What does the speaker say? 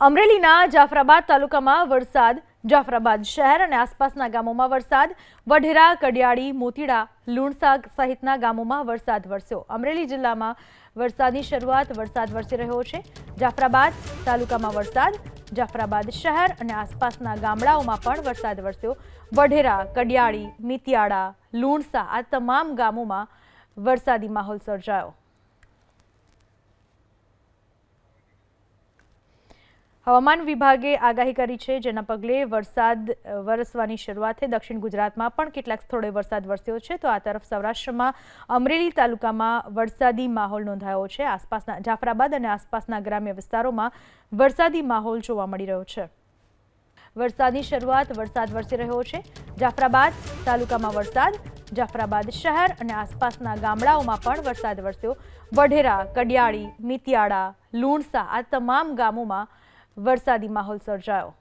અમરેલીના જાફરાબાદ તાલુકામાં વરસાદ, જાફરાબાદ શહેર અને આસપાસના ગામોમાં વરસાદ, વઢેરા, કડિયાળી, મોતીડા, લુણસાગ સહિતના ગામોમાં વરસાદ વરસ્યો. અમરેલી જિલ્લામાં વરસાદની શરૂઆત વરસાદ વરસી રહ્યો છે. જાફરાબાદ તાલુકામાં વરસાદ, જાફરાબાદ શહેર અને આસપાસના ગામડાઓમાં પણ વરસાદ વરસ્યો. વઢેરા, કડિયાળી, મિતિયાળા, લુણસા આ તમામ ગામોમાં વરસાદી માહોલ સર્જાયો. હવામાન વિભાગે આગાહી કરી છે, જેના પગલે વરસાદ વરસવાની શરૂઆત થઈ. દક્ષિણ ગુજરાતમાં પણ કેટલાક સ્થળોએ વરસાદ વરસ્યો છે. તો આ તરફ સૌરાષ્ટ્રમાં, અમરેલી તાલુકામાં વરસાદી માહોલ નોંધાયો છે. આસપાસના જાફરાબાદ અને આસપાસના ગ્રામ્ય વિસ્તારોમાં વરસાદી માહોલ જોવા મળી રહ્યો છે. વરસાદની શરૂઆત વરસાદ વરસી રહ્યો છે. જાફરાબાદ તાલુકામાં વરસાદ, જાફરાબાદ શહેર અને આસપાસના ગામડાઓમાં પણ વરસાદ વરસ્યો. વઢેરા, કડિયાળી, મિતિયાળા, લુણસા આ તમામ ગામોમાં વરસાદી માહોલ સર્જાયો.